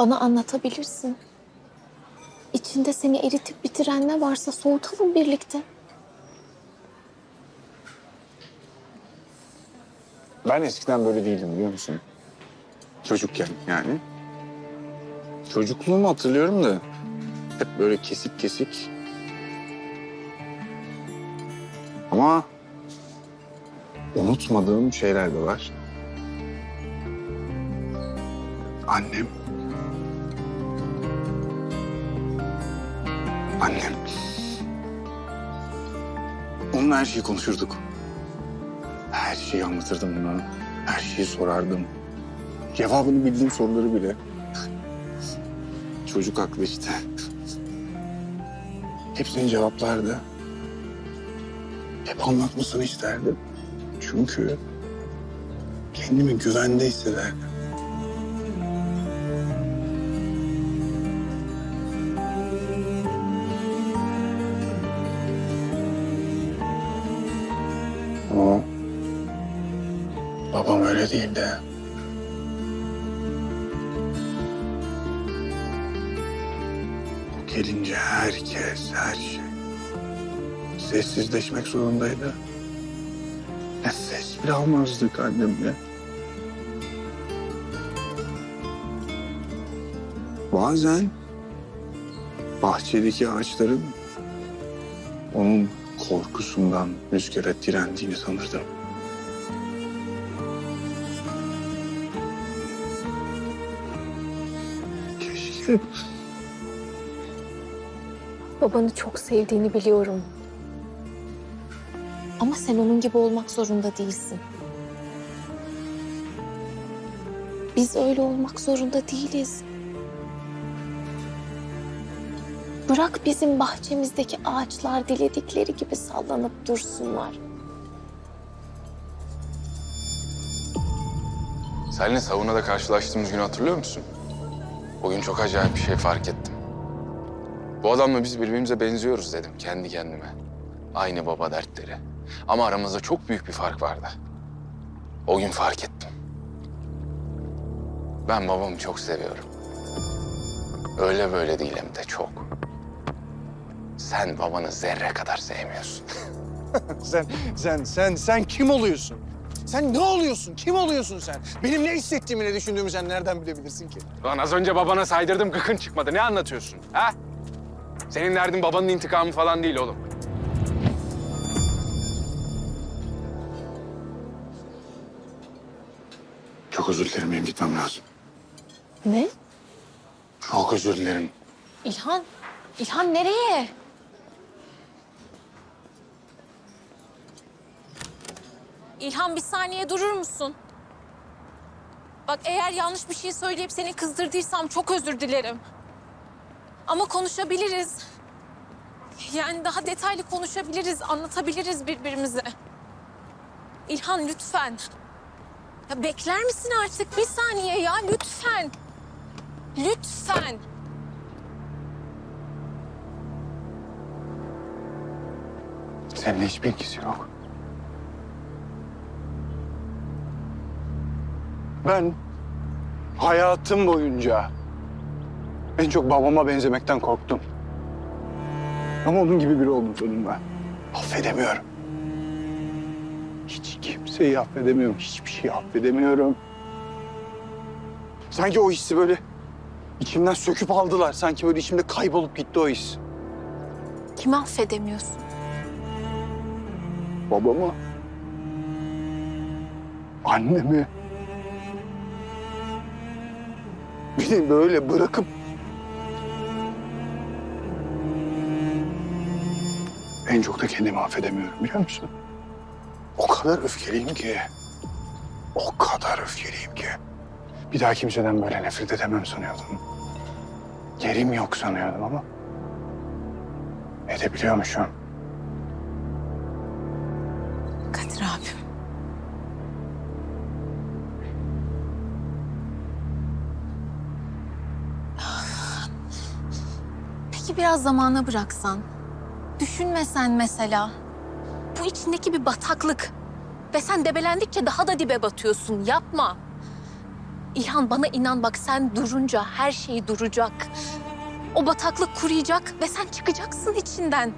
Bana anlatabilirsin. İçinde seni eritip bitiren ne varsa soğutalım birlikte. Ben eskiden böyle değildim biliyor musun? Çocukken yani. Çocukluğumu hatırlıyorum da hep böyle kesik kesik. Ama unutmadığım şeyler de var. Annem. Annem. Onunla her şeyi konuşurduk. Her şeyi anlatırdım ona. Her şeyi sorardım. Cevabını bildiğim soruları bile. Çocuk aklı işte. Hepsini cevaplardı. Hep anlatmasını isterdim. Çünkü kendimi güvende hissederdim. Değildi. O gelince herkes, her şey sessizleşmek zorundaydı. Ne ses bile almazdık annemle. Bazen bahçedeki ağaçların onun korkusundan rüzgara direndiğini sanırdım. Babanı çok sevdiğini biliyorum. Ama sen onun gibi olmak zorunda değilsin. Biz öyle olmak zorunda değiliz. Bırak bizim bahçemizdeki ağaçlar diledikleri gibi sallanıp dursunlar. Seninle savunada karşılaştığımız günü hatırlıyor musun? O gün çok acayip bir şey fark ettim. Bu adamla biz birbirimize benziyoruz dedim kendi kendime. Aynı baba dertleri. Ama aramızda çok büyük bir fark vardı. O gün fark ettim. Ben babamı çok seviyorum. Öyle böyle değil hem de çok. Sen babanı zerre kadar sevmiyorsun. Sen, sen, sen, sen kim oluyorsun? Sen ne oluyorsun? Kim oluyorsun sen? Benim ne hissettiğimi, ne düşündüğümü sen nereden bilebilirsin ki? Lan az önce babana saydırdım gıkın çıkmadı. Ne anlatıyorsun? Ha? Senin derdin babanın intikamı falan değil oğlum. çok özür dilerim benim gitmem lazım. Ne? Çok özür dilerim. İlhan, İlhan nereye? İlhan bir saniye durur musun? Bak eğer yanlış bir şey söyleyip seni kızdırdıysam çok özür dilerim. Ama konuşabiliriz. Yani daha detaylı konuşabiliriz, anlatabiliriz birbirimize. İlhan lütfen. Ya bekler misin artık bir saniye ya lütfen. Lütfen. Seninle hiçbir ilgisi yok. Ben hayatım boyunca en çok babama benzemekten korktum. Ama onun gibi biri oldum sonunda. Affedemiyorum. Hiç kimseyi affedemiyorum. Hiçbir şeyi affedemiyorum. Sanki o hissi böyle içimden söküp aldılar. Sanki böyle içimde kaybolup gitti o his. Kimi affedemiyorsun? Babamı. Annemi. Beni böyle bırakıp... En çok da kendimi affedemiyorum biliyor musun? O kadar öfkeliyim ki. O kadar öfkeliyim ki. Bir daha kimseden böyle nefret edemem sanıyordum. Yerim yok sanıyordum ama... Edebiliyormuşum. Kadir abim. Peki biraz zamana bıraksan, düşünmesen mesela. Bu içindeki bir bataklık. Ve sen debelendikçe daha da dibe batıyorsun. Yapma. İlhan bana inan bak sen durunca her şey duracak. O bataklık kuruyacak ve sen çıkacaksın içinden.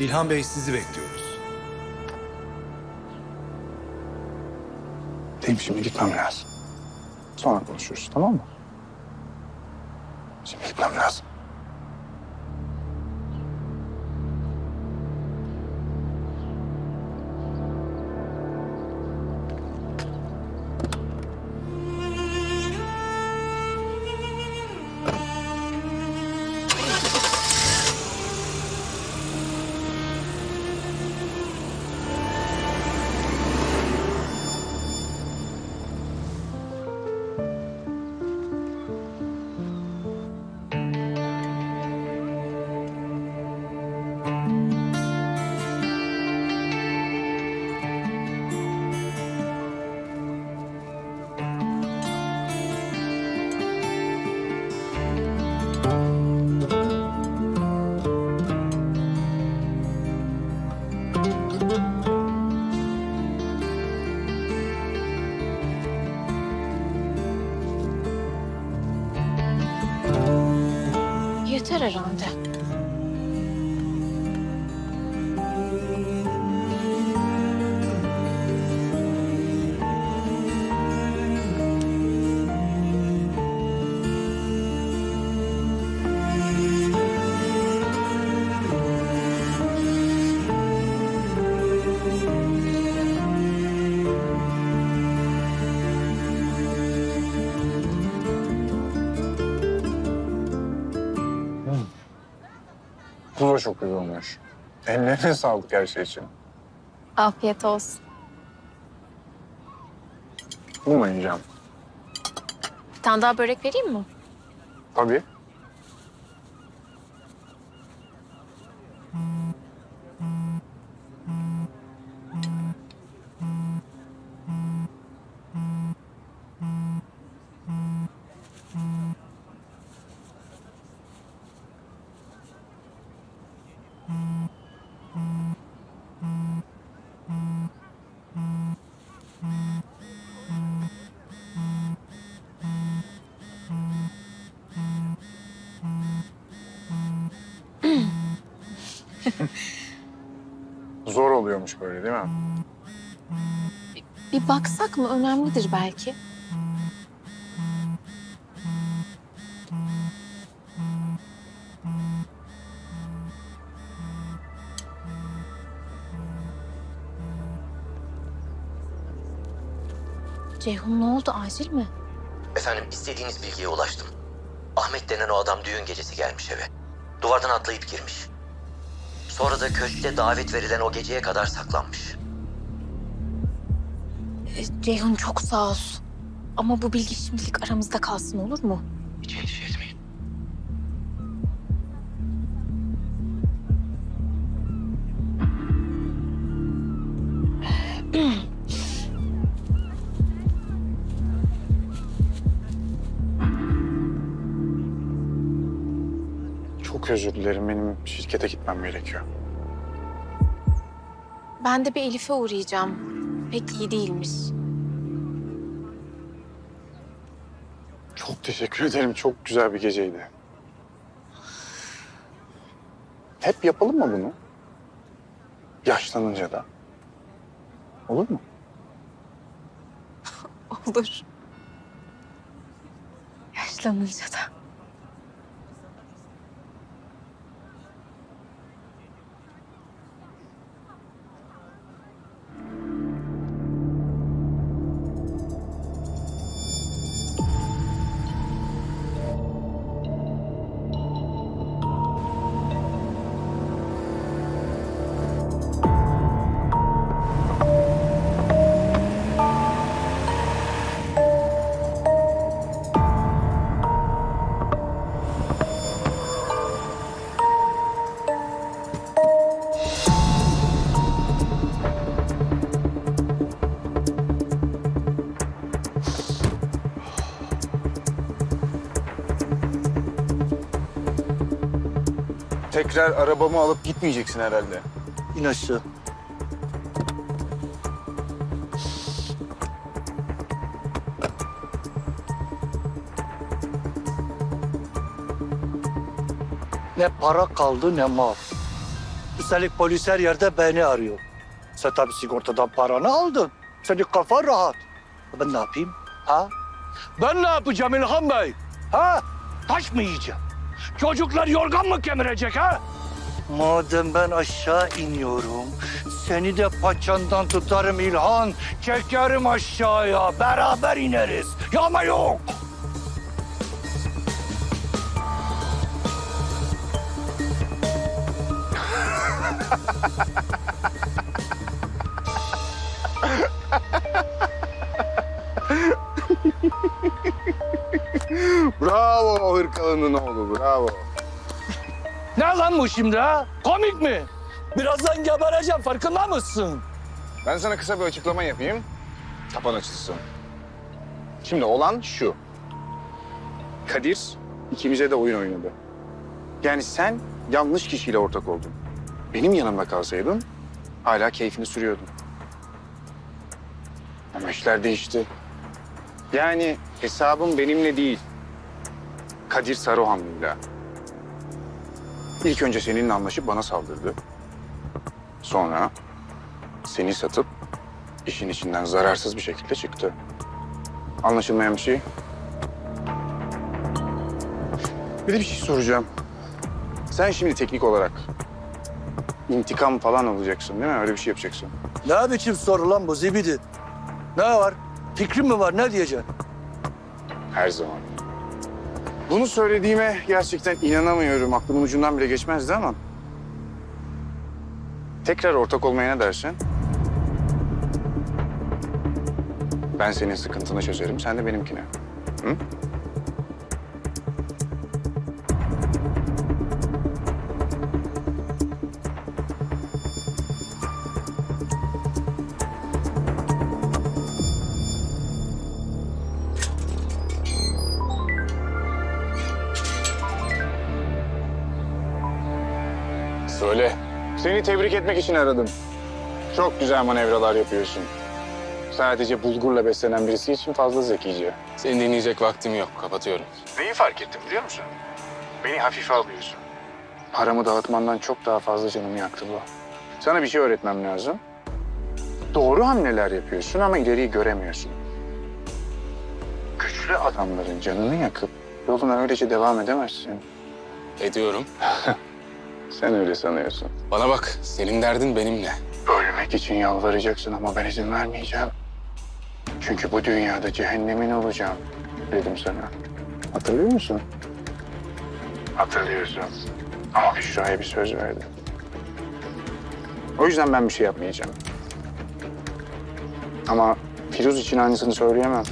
İlhan Bey sizi bekliyoruz. Benim şimdi gitmem lazım. Sonra konuşuruz tamam mı? Şimdi gitmem lazım. Bu da çok güzel olmuş. Ellerine sağlık her şey için. Afiyet olsun. Bu mu yiyeceğim? Bir tane daha börek vereyim mi? Tabii. Zor oluyormuş böyle değil mi? Bir baksak mı? Önemlidir belki. Ceyhun ne oldu acil mi? Efendim istediğiniz bilgiye ulaştım. Ahmet denen o adam düğün gecesi gelmiş eve. Duvardan atlayıp girmiş. Sonra da köşkte davet verilen o geceye kadar saklanmış. E, Ceyhun çok sağ olsun. Ama bu bilgi şimdilik aramızda kalsın olur mu? Hiç endişe etmeyin. Çok özür dilerim. Benim şirkete gitmem gerekiyor. Ben de bir Elif'e uğrayacağım. Pek iyi değilmiş. Çok teşekkür ederim. Çok güzel bir geceydi. Hep yapalım mı bunu? Yaşlanınca da. Olur mu? Olur. Yaşlanınca da. Tekrar arabamı alıp gitmeyeceksin herhalde. İn aşağı. Ne para kaldı ne mal. Üstelik polis her yerde beni arıyor. Sen tabii sigortadan paranı aldın. Senin kafan rahat. Ben ne yapayım? Ha? Ben ne yapacağım İlhan Bey? Ha? Taş mı yiyeceğim? Çocuklar yorgan mı kemirecek ha? Madem ben aşağı iniyorum, seni de paçandan tutarım İlhan. Çekerim aşağıya, beraber ineriz. Yama yok. Bravo hırkalının oğlu, bravo. Ne lan bu şimdi ha? Komik mi? Birazdan gebereceğim, farkında mısın? Ben sana kısa bir açıklama yapayım. Kapan açılsın. Şimdi olan şu. Kadir ikimize de oyun oynadı. Yani sen yanlış kişiyle ortak oldun. Benim yanımda kalsaydın hala keyfini sürüyordun. Ama işler değişti. Yani hesabım benimle değil. Kadir Saruhanlı'yla. İlk önce seninle anlaşıp bana saldırdı. Sonra seni satıp işin içinden zararsız bir şekilde çıktı. Anlaşılmayan bir şey. Bir de bir şey soracağım. Sen şimdi teknik olarak intikam falan alacaksın değil mi? Öyle bir şey yapacaksın. Ne biçim soru lan bu zibidi? Ne var? Fikrin mi var? Ne diyeceksin? Her zaman. Bunu söylediğime gerçekten inanamıyorum. Aklımın ucundan bile geçmezdi ama... Tekrar ortak olmaya ne dersin? Ben senin sıkıntını çözerim, sen de benimkini. Hı? Söyle. Seni tebrik etmek için aradım. Çok güzel manevralar yapıyorsun. Sadece bulgurla beslenen birisi için fazla zekice. Seni dinleyecek vaktim yok. Kapatıyorum. Neyi fark ettim biliyor musun? Beni hafife alıyorsun. Paramı dağıtmandan çok daha fazla canımı yaktı bu. Sana bir şey öğretmem lazım. Doğru hamleler yapıyorsun ama ileriyi göremiyorsun. Güçlü adamların canını yakıp yoluna öylece devam edemezsin. Ediyorum. Sen öyle sanıyorsun. Bana bak, senin derdin benimle. Ölmek için yalvaracaksın ama ben izin vermeyeceğim. Çünkü bu dünyada cehennemin olacağım dedim sana. Hatırlıyor musun? Hatırlıyorsun. Ama Büşra'ya bir söz verdim. O yüzden ben bir şey yapmayacağım. Ama Firuz için aynısını söyleyemem.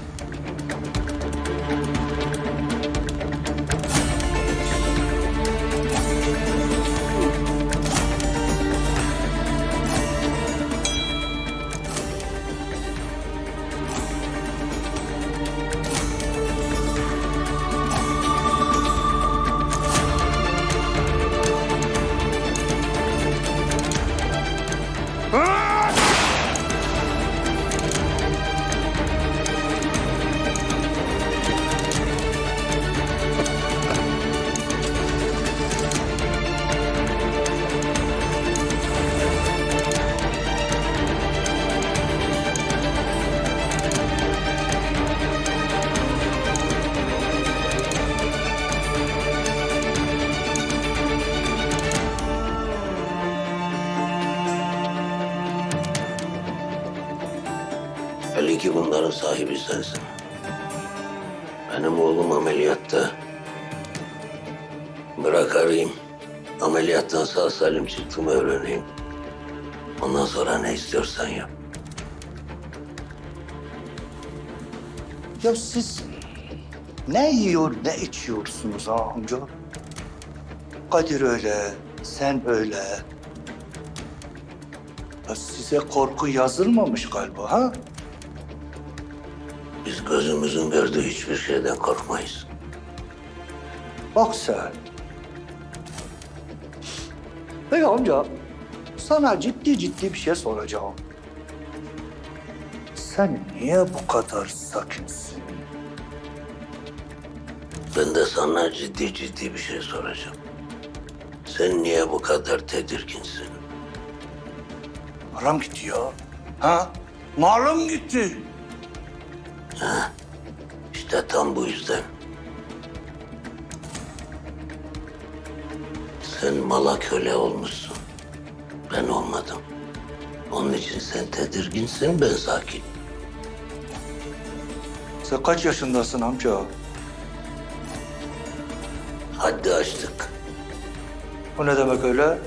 Salim çıktığımı öğreneyim. Ondan sonra ne istiyorsan yap. Ya siz ne yiyor, ne içiyorsunuz ha amca? Kadir öyle, sen öyle. Ya size korku yazılmamış galiba ha? Biz gözümüzün gördüğü hiçbir şeyden korkmayız. Bak sen. Peki amca, sana ciddi ciddi bir şey soracağım. Sen niye bu kadar sakinsin? Ben de sana ciddi ciddi bir şey soracağım. Sen niye bu kadar tedirginsin? Param gitti ya. Ha? Malım gitti. İşte tam bu yüzden. Sen mala köle olmuşsun. Ben olmadım. Onun için sen tedirginsin, ben sakin. Sen kaç yaşındasın amca? Haddi açtık. O ne demek öyle?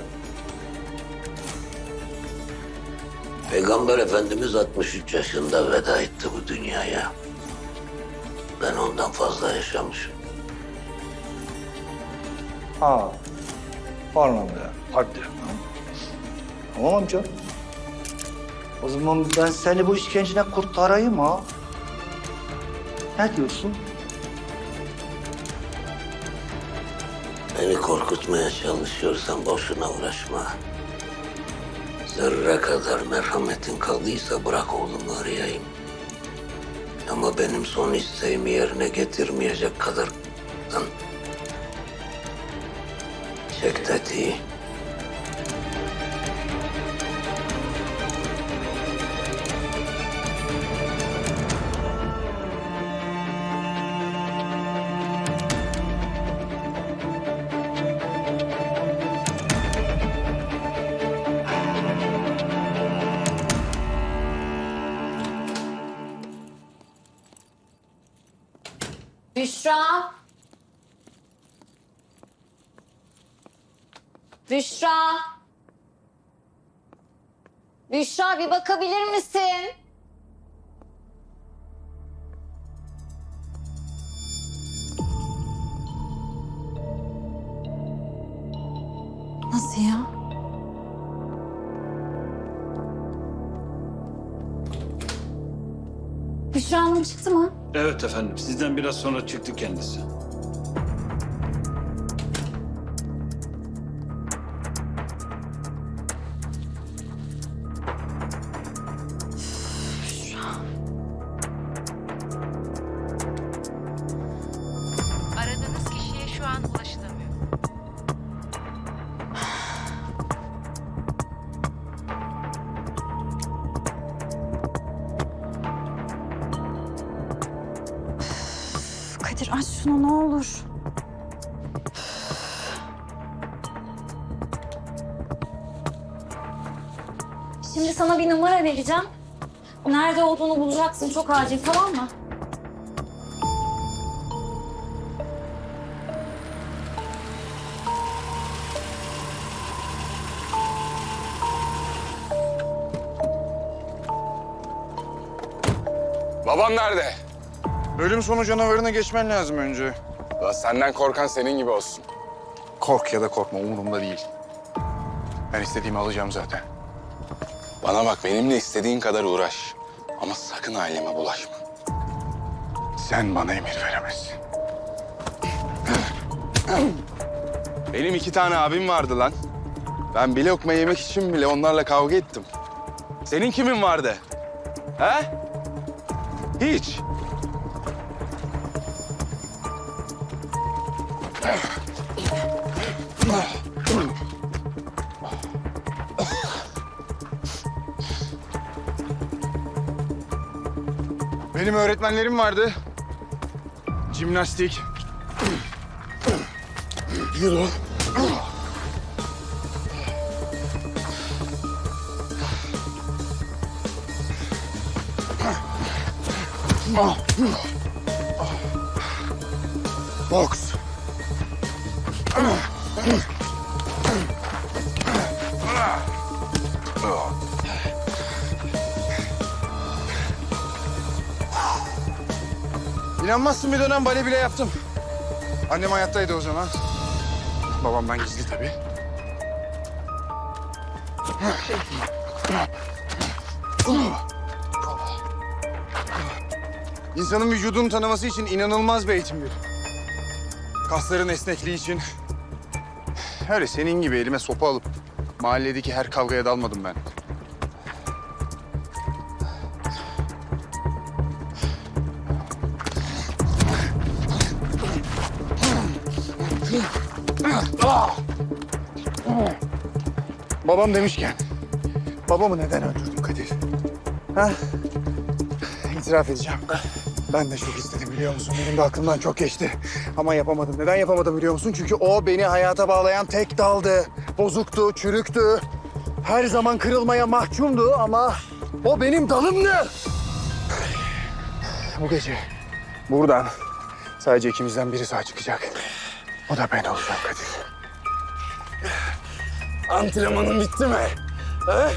Peygamber Efendimiz 63 yaşında veda etti bu dünyaya. Ben ondan fazla yaşamışım. Ha. Anlamda. Hadi. Tamam amca. O zaman ben seni bu işkenceden kurtarayım ha. Ne diyorsun? Beni korkutmaya çalışıyorsan boşuna uğraşma. Zerre kadar merhametin kaldıysa bırak oğlumu arayayım. Ama benim son isteğimi yerine getirmeyecek kadar... Büşra. Büşra. Büşra bir bakabilir misin? Nasıl ya? Büşra Hanım çıktı mı? Evet efendim. Sizden biraz sonra çıktı kendisi. Şimdi sana bir numara vereceğim. Nerede olduğunu bulacaksın çok acil tamam mı? Babam nerede? Ölüm sonu canavarına geçmen lazım önce. La senden korkan senin gibi olsun. Kork ya da korkma umurumda değil. Ben istediğimi alacağım zaten. Bana bak benimle istediğin kadar uğraş. Ama sakın aileme bulaşma. Sen bana emir veremezsin. Benim iki tane abim vardı lan. Ben bir lokma yemek için bile onlarla kavga ettim. Senin kimin vardı? He? Hiç. Benim öğretmenlerim vardı. Jimnastik. Judo. Boks. İnanmazsın bir dönem bale bile yaptım. Annem hayattaydı o zaman. Babamdan gizli tabii. İnsanın vücudunu tanıması için inanılmaz bir eğitim bir. Kasların esnekliği için. Öyle senin gibi elime sopa alıp Mahalledeki her kavgaya dalmadım ben. Babam demişken, babamı neden öldürdün Kadir? Ha? İtiraf edeceğim. Ben de çok istedim biliyor musun? Benim de aklımdan çok geçti. Ama yapamadım. Neden yapamadım biliyor musun? Çünkü o beni hayata bağlayan tek daldı. Bozuktu, çürüktü. Her zaman kırılmaya mahkumdu ama o benim dalımdı. Bu gece buradan sadece ikimizden biri sağ çıkacak. O da ben olacağım Kadir. Antrenmanın bitti mi? Ha?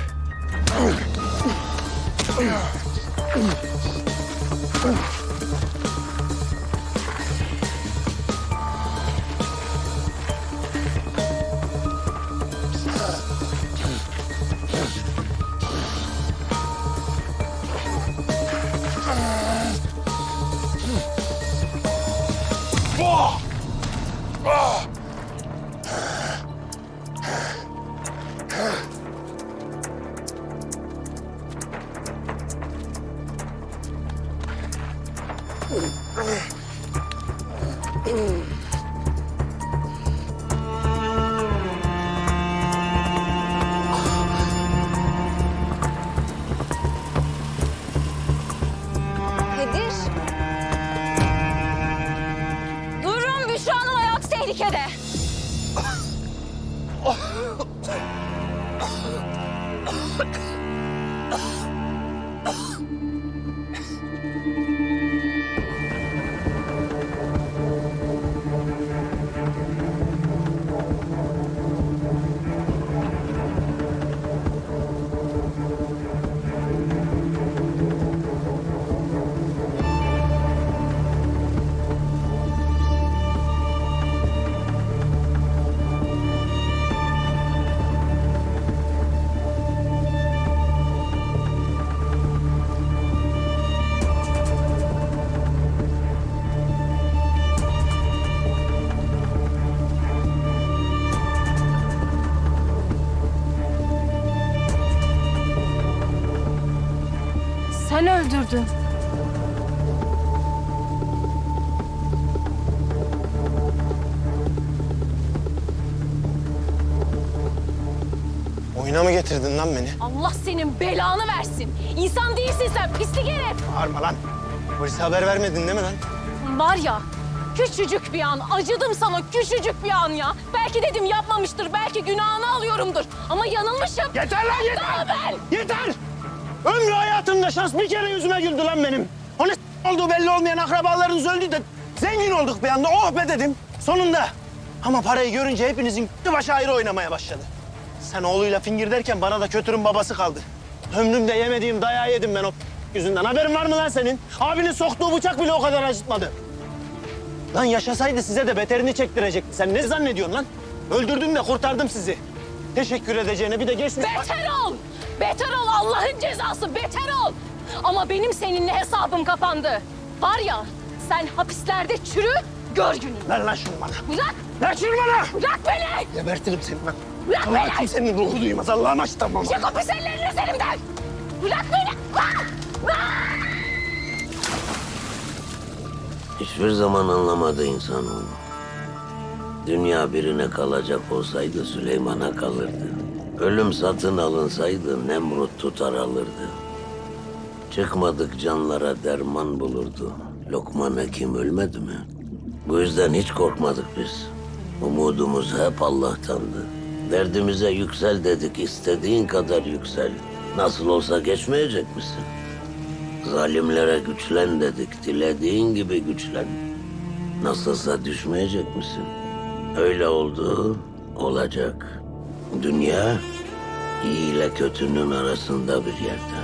Kadir. Oyuna mı getirdin lan beni? Allah senin belanı versin. İnsan değilsin sen pislik herif. Bağırma lan. Polise haber vermedin değil mi lan? Var ya küçücük bir an acıdım sana küçücük bir an ya. Belki dedim yapmamıştır belki günahını alıyorumdur. Ama yanılmışım. Yeter lan yeter! Daha ben. Yeter! Ömrü hayatımda şans bir kere yüzüme güldü lan benim. Hani s- olduğu belli olmayan akrabalarınız öldü de zengin olduk bir anda. Oh be dedim. Sonunda. Ama parayı görünce hepinizin başı ayrı oynamaya başladı. Sen oğluyla fingir derken bana da kötürün babası kaldı. Ömrümde yemediğim dayağı yedim ben o yüzünden. Haberin var mı lan senin? Abinin soktuğu bıçak bile o kadar acıtmadı. Lan yaşasaydı size de beterini çektirecekti. Sen ne zannediyorsun lan? Öldürdüm de kurtardım sizi. Teşekkür edeceğine bir de geçmiş... Beter ol. Beter ol Allah'ın cezası beter ol. Ama benim seninle hesabım kapandı. Var ya sen hapislerde çürü gör gününü. Ver lan şunu bana. Bırak. Ver şunu bana. Bırak beni. Gebertirim seni lan. Bırak Allah beni. kimsenin ruhu duymaz. Allah'ım aç tamam. Çek o pis ellerini üzerimden. Bırak beni. Bırak. Hiçbir zaman anlamadı insanoğlu. Dünya birine kalacak olsaydı Süleyman'a kalırdı. Ölüm satın alınsaydı Nemrut tutar alırdı. Çıkmadık canlara derman bulurdu. Lokman Hekim ölmedi mi? Bu yüzden hiç korkmadık biz. Umudumuz hep Allah'tandı. Derdimize yüksel dedik, istediğin kadar yüksel. Nasıl olsa geçmeyecek misin? Zalimlere güçlen dedik, dilediğin gibi güçlen. Nasılsa düşmeyecek misin? Öyle oldu, olacak. Dünya iyi ile kötünün arasında bir yerde.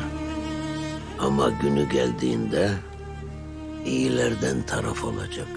Ama günü geldiğinde iyilerden taraf olacak.